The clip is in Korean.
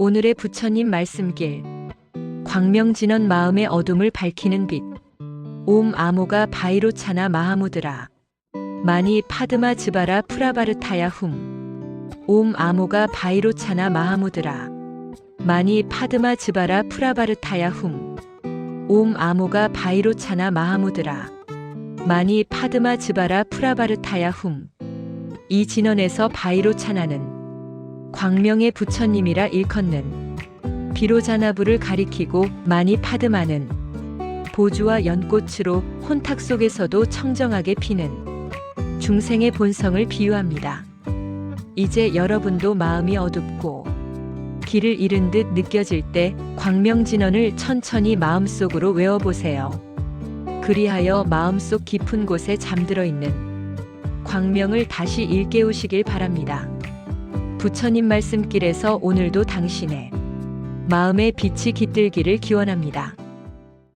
오늘의 부처님 말씀길. 광명진원 마음의 어둠을 밝히는 빛. 옴 아모가 바이로 차나 마하무드라. 마니 파드마 즈바라 프라바르타야 훔. 옴 아모가 바이로 차나 마하무드라. 마니 파드마 즈바라 프라바르타야 훔. 옴 아모가 바이로 차나 마하무드라. 마니 파드마 즈바라 프라바르타야 훔. 이 진원에서 바이로 차나는 광명의 부처님이라 일컫는 비로자나부를 가리키고 마니 파드마는 보주와 연꽃으로 혼탁 속에서도 청정하게 피는 중생의 본성을 비유합니다. 이제 여러분도 마음이 어둡고 길을 잃은 듯 느껴질 때 광명진원을 천천히 마음속으로 외워보세요. 그리하여 마음속 깊은 곳에 잠들어 있는 광명을 다시 일깨우시길 바랍니다. 부처님 말씀길에서 오늘도 당신의 마음의 빛이 깃들기를 기원합니다.